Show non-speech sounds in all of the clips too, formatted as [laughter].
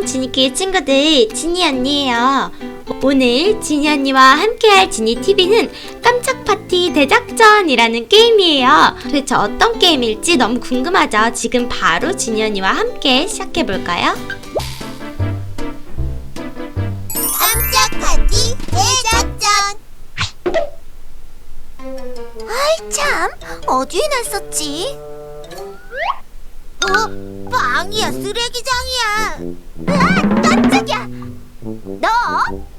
안녕 지니키 친구들 지니 언니예요. 오늘 지니 언니와 함께할 지니 TV는 깜짝 파티 대작전이라는 게임이에요. 도대체 어떤 게임일지 너무 궁금하죠? 지금 바로 지니 언니와 함께 시작해 볼까요? 깜짝 파티 대작전 아이 참 어디에 놨었지? 어? 방이야 쓰레기장이야 으아 깜짝이야 너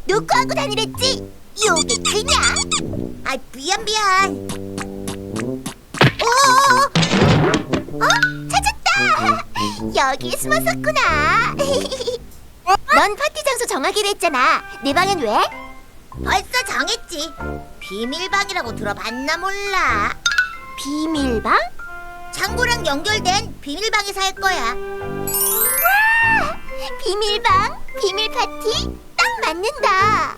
놓고 하고 다니랬지? 요게 그냥 아 미안 미안 오 어? 찾았다 여기 숨었었구나 [laughs] 넌 파티 장소 정하기로 했잖아. 내 방은 왜? 벌써 정했지. 비밀방이라고 들어봤나 몰라. 비밀방? 창고랑 연결된 비밀방에서 할 거야. 와! 비밀방, 비밀 파티 딱 맞는다.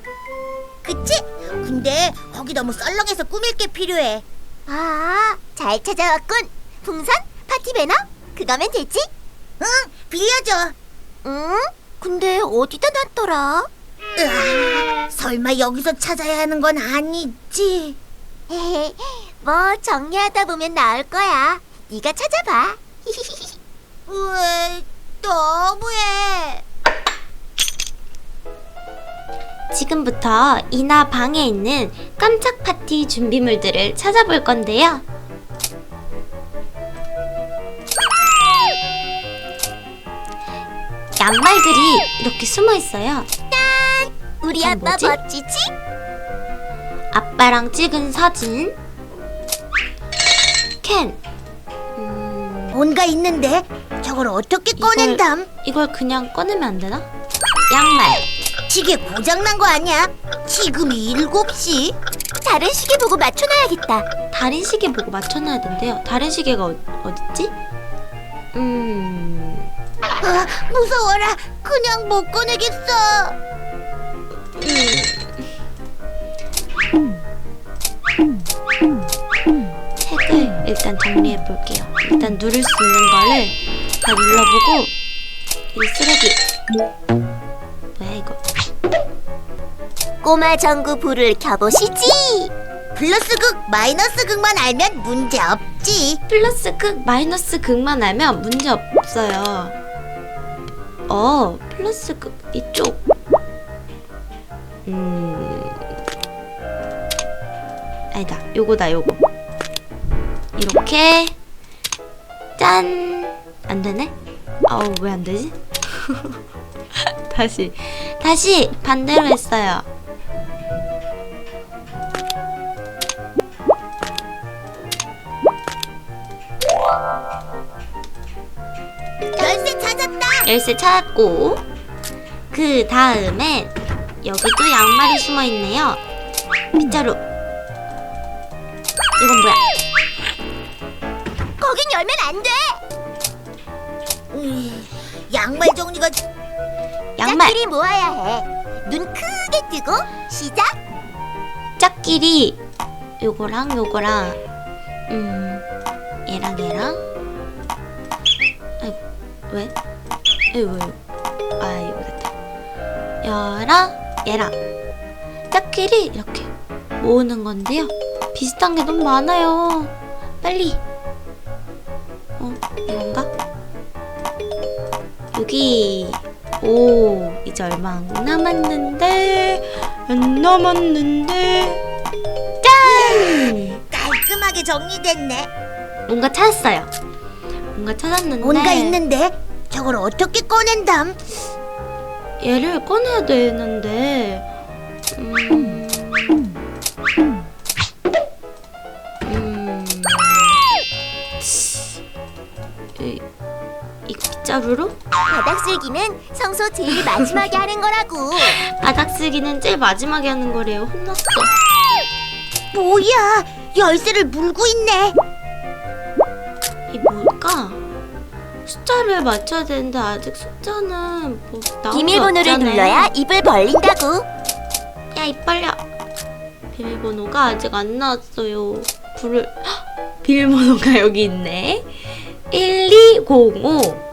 그치? 근데 거기 너무 썰렁해서 꾸밀 게 필요해. 아, 잘 찾아왔군. 풍선, 파티 배너? 그거면 되지? 응, 빌려줘. 응? 근데 어디다 놨더라? 으아, 설마 여기서 찾아야 하는 건 아니지? [laughs] 뭐 정리하다 보면 나올 거야. 네가 찾아봐. [laughs] 왜 너무해? 지금부터 이나 방에 있는 깜짝 파티 준비물들을 찾아볼 건데요. 양말들이 이렇게 숨어 있어요. 우리 이건 아빠 뭐지? 멋지지? 아빠랑 찍은 사진. 캔. 음, 뭔가 있는데 저걸 어떻게 꺼낸담? 이걸 그냥 꺼내면 안 되나? 양말. 시계 고장난 거 아니야? 지금이 일곱 시. 다른 시계 보고 맞춰놔야겠다. 다른 시계 보고 맞춰놔야 된대요. 다른 시계가 어, 어딨지? 음, 아, 무서워라. 그냥 못 꺼내겠어. 책 일단 정리해 볼게요. 일단 누를 수 있는 거를 다 눌러보고 이 쓰레기. 뭐야 이거? 꼬마 전구 불을 켜보시지. 플러스 극, 마이너스 극만 알면 문제 없지. 플러스 극, 마이너스 극만 알면 문제 없어요. 어, 플러스 극 이쪽. 음, 아니다. 요거다 요거. 이렇게 짠. 안 되네? 아우 왜 안 되지? [laughs] 다시 다시 반대로 했어요. 열쇠 찾았다. 열쇠 찾았고 그 다음에 여기도 양말이 숨어 있네요. 빗자루. 이건 뭐야? 열면 안 돼. 음, 양말 종류가 양말. 짝끼리 모아야 해. 눈 크게 뜨고 시작. 짝끼리 요거랑 요거랑 음 얘랑 얘랑 아이고 왜? 에이 왜? 아 이거 됐다. 얘랑 얘랑 짝끼리 이렇게 모으는 건데요. 비슷한 게 너무 많아요. 빨리. 여기. 오 이제 얼마 안 남았는데 안 남았는데. 짠! 깔끔하게 정리됐네. 뭔가 찾았어요. 뭔가 찾았는데. 뭔가 있는데? 저걸 어떻게 꺼낸담? 얘를 꺼내야 되는데 음, 음, 빗자루로 바닥 쓸기는 청소 제일 마지막에 하는 거라고. [gasps] 바닥 쓰기는 제일 마지막에 하는 거래요 혼났어 뭐야? 열쇠를 물고 있네. 이 뭘까? 숫자를 맞춰야 되는데 아직 숫자는 뭐 나온 게 비밀번호를 없잖아요. 눌러야 입을 벌린다고. 야, 입 벌려. 비밀번호가 아직 안 나왔어요. 불을 헉! [gasps] 비밀번호가 여기 있네. 1205.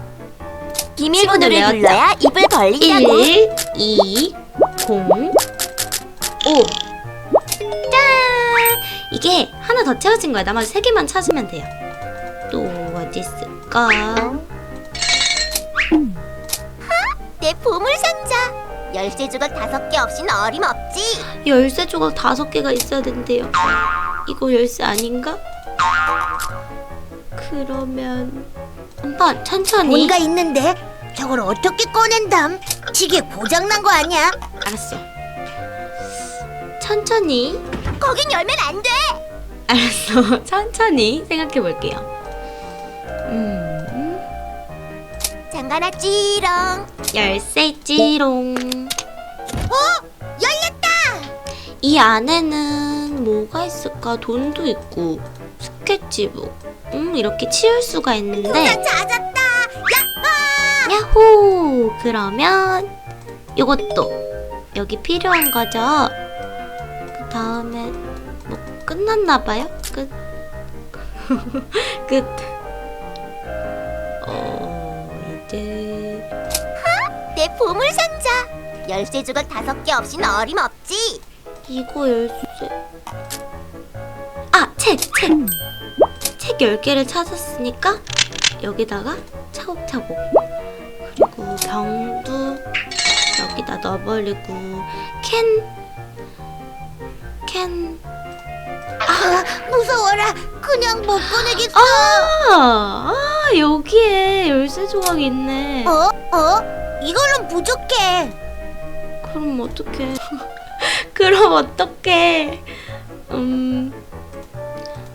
비밀번호를? 눌러야 입을 벌린다고. 1, 2, 0, 5. 짠! 이게 하나 더 채워진 거야. 나머지 세 개만 찾으면 돼요. 또 어디 있을까? 내 보물 상자. 열쇠 조각 다섯 개 없이는 어림없지. 열쇠 조각 다섯 개가 있어야 된대요. 이거 열쇠 아닌가? 그러면 한번 천천히. 뭔가 있는데 저걸 어떻게 꺼낸담? 지게 고장 난 거 아니야? 알았어. 천천히. 거긴 열면 안 돼. 알았어. [laughs] 천천히 생각해 볼게요. 음. 잠가놨지롱. 열쇠지롱. 어? 열렸다. 이 안에는 뭐가 있을까? 돈도 있고 스케치북. 음, 이렇게 치울 수가 있는데. 나 찾았다. 야! 야호! 그러면 요것도 여기 필요한 거죠? 그 다음에 뭐 끝났나 봐요? 끝. [laughs] 끝. 어, 이제 내 보물 상자. 열쇠 조각 다섯 개 없이는 어림없지. 이거 열쇠. 아, 책, 책. 책 10개를 찾았으니까 여기다가 차곡차곡. 그리고 병도 여기다 넣어버리고 캔. 캔. 아, 무서워라. 그냥 못 꺼내겠어. 아, 아, 여기에 열쇠 조각이 있네. 어? 어? 이걸로 부족해. 그럼 어떡해. [laughs] 그럼 어떡해. 음,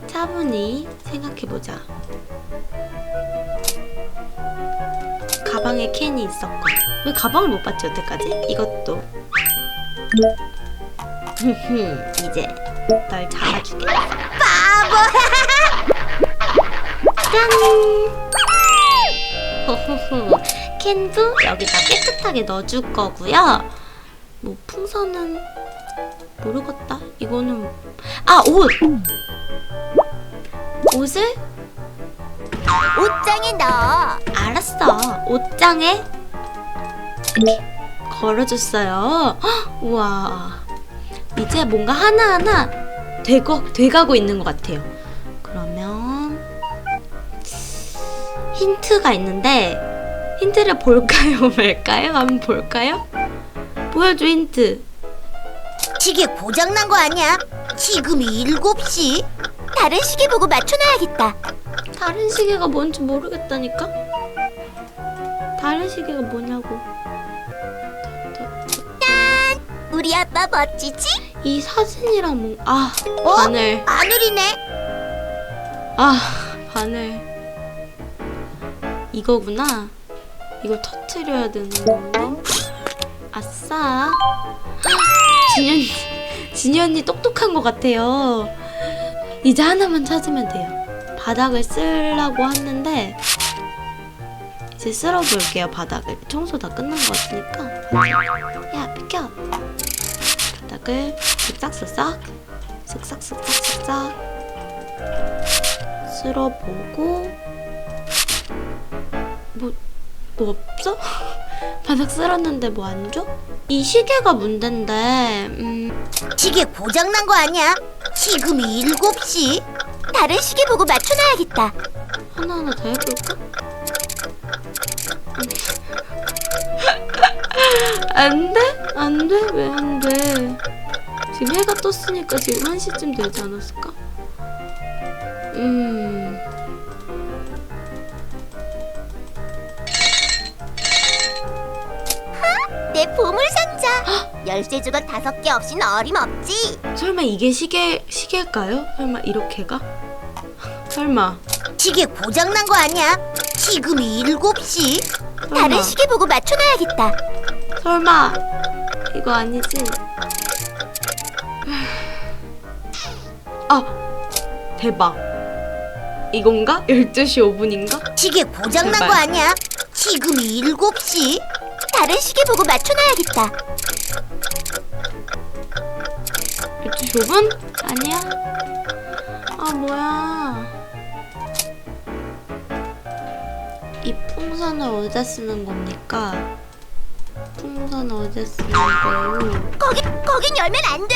차분히 생각해보자. 가방에 캔이 있었고. 왜 가방을 못 봤지, 여태까지? 이것도. [laughs] 이제 널 잡아주게. 바보. [laughs] 짠! [laughs] 캔도 여기다 깨끗하게 넣어줄 거고요. 뭐 풍선은 모르겠다. 이거는 아 옷. 옷을 옷장에 넣어. 알았어. 옷장에 이렇게 걸어줬어요. 헉, 우와. 이제 뭔가 하나하나 되고, 돼가고 있는 것 같아요. 그러면 힌트가 있는데 힌트를 볼까요 [laughs] 말까요? 한번 볼까요? 보여줘 힌트. 시계 고장 난 거 아니야? 지금이 7시. 다른 시계 보고 맞춰놔야겠다. 다른 시계가 뭔지 모르겠다니까? 다른 시계가 뭐냐고. 우리 아빠 멋지지? 이 사진이랑 뭔, 아, 어? 바늘. 아누리네. 아, 바늘. 이거구나. 이걸 터트려야 되는 건데. 아싸. 진현이, 진이 언니 똑똑한 것 같아요. 이제 하나만 찾으면 돼요. 바닥을 쓰려고 했는데, 이제 쓸어볼게요, 바닥을. 청소 다 끝난 것 같으니까. 야, 비켜. 바닥을 쓱싹쓱싹, 쓱싹쓱싹쓱싹. 쓸어보고 뭐, 뭐 없어? [laughs] 바닥 쓸었는데 뭐 안 줘? 이 시계가 문제인데 음, 시계 고장 난 거 아니야? 지금이 7시. 다른 시계 보고 맞춰놔야겠다. 하나하나 더 해볼까? 안 돼? 안 돼? 왜 안 돼? 지금 해가 떴으니까 지금 1시쯤 되지 않았을까? 음... 내 보물 상자. 열쇠 조각 다섯 개 없이는 어림없지. 설마 이게 시계, 시계일까요? 설마 이렇게가? 설마 시계 고장 난 거 아니야? 지금이 7시. 설마 다른 시계 보고 맞춰놔야겠다. 설마 이거 아니지? 아 대박 이건가? 12시 5분인가? 시계 고장 난 제발. 거 아니야? 지금이 7시. 다른 시계 보고 맞춰놔야겠다. 12시 5분? 아니야? 아 뭐야 풍선 풍선을 어디다 쓰는 겁니까? 풍선 어디다 쓰는 거예요? 거기 거긴 열면 안 돼.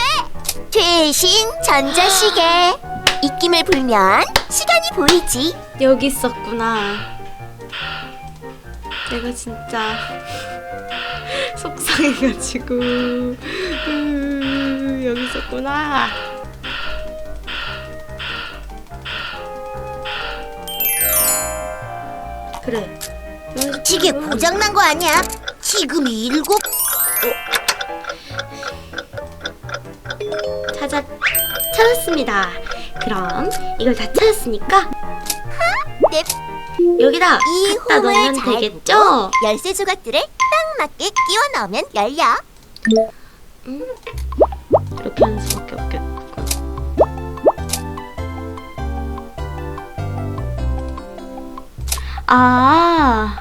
대신 전자시계. [gasps] 입김을 불면 시간이 보이지. 여기 있었구나. 내가 진짜 [laughs] 속상해가지고 음, 여기 있었구나. 그래. 여기 시계 있었구나. 고장 난 거 아니야? 지금이 일곱. 찾아 찾았습니다. 그럼 이걸 다 찾았으니까 네. 여기다 이 갖다 홈을 넣으면 잘 되겠죠? 보고 열쇠 조각들을 딱 맞게 끼워 넣으면 열려. 이렇게 하는 수밖에 없겠고. 아,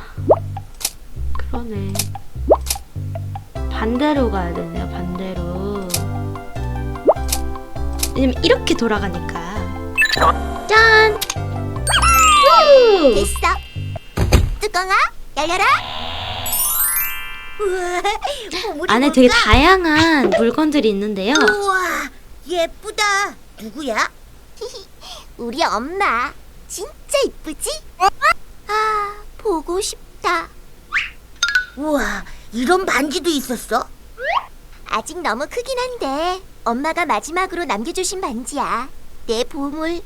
반대로 가야 되네요, 반대로. 왜냐면 이렇게 돌아가니까. 짠! 우! 됐어. 뚜껑아 열려라. 우와, 보물이 안에 되게 뭘까? 다양한 물건들이 있는데요. 우와 예쁘다. 누구야? [laughs] 우리 엄마. 진짜 이쁘지? 아 보고 싶다. 우와 이런 반지도 있었어? 아직 너무 크긴 한데 엄마가 마지막으로 남겨주신 반지야. 내 보물.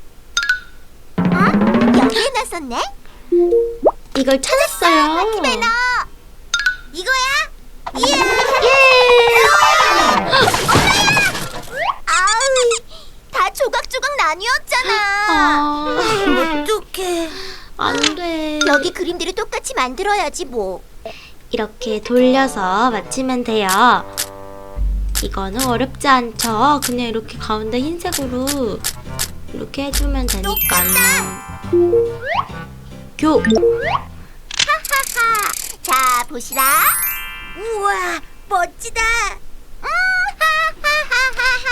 아 여기에 놨었네. 이걸 찾았어요. 집에 넣어. 이거야? 예. 예! 아우, 다 조각조각 나뉘었잖아. 아, 어떡해. 안 돼. 여기 그림들을 똑같이 만들어야지 뭐. 이렇게 돌려서 맞추면 돼요. 이거는 어렵지 않죠? 그냥 이렇게 가운데 흰색으로 이렇게 해주면 되니까. 교! 하하. 자, 보시라. 우와, 멋지다.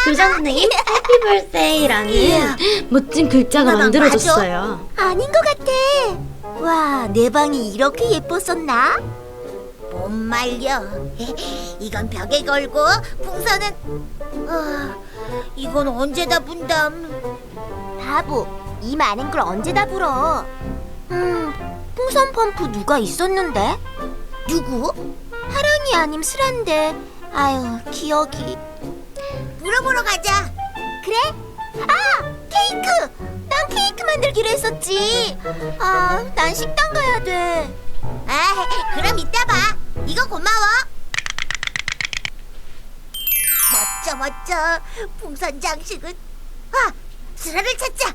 교장 선생님, 해피 벌세이라는 멋진 글자가 만들어졌어요. 아닌 것 같아. 와, 내 방이 이렇게 예뻤었나? 못 말려. [laughs] 이건 벽에 걸고 풍선은 아, 이건 언제 다 분담. 바보, 이 많은 걸 언제 다 불어? 음, 풍선 펌프 누가 있었는데? 누구? 하랑이 아님 슬한데. 아유, 기억이. 물어보러 가자. 그래? 아, 케이크! 난 케이크 만들기로 했었지. 아, 난 식당 가야 돼. 아, 그럼 이따 봐. 이거 고마워. 멋져, 멋져. 풍선 장식은. 아, 슬아를 찾자.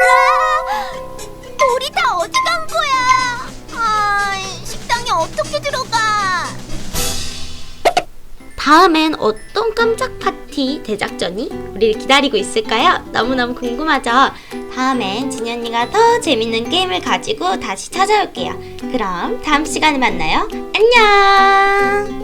아, 우리 다 어디 간 거야? 아, 식당에 어떻게 들어가? 다음엔 어떤 깜짝 파티 대작전이 우리를 기다리고 있을까요? 너무너무 궁금하죠? 다음엔 진이 언니가 더 재밌는 게임을 가지고 다시 찾아올게요. 그럼 다음 시간에 만나요. 안녕!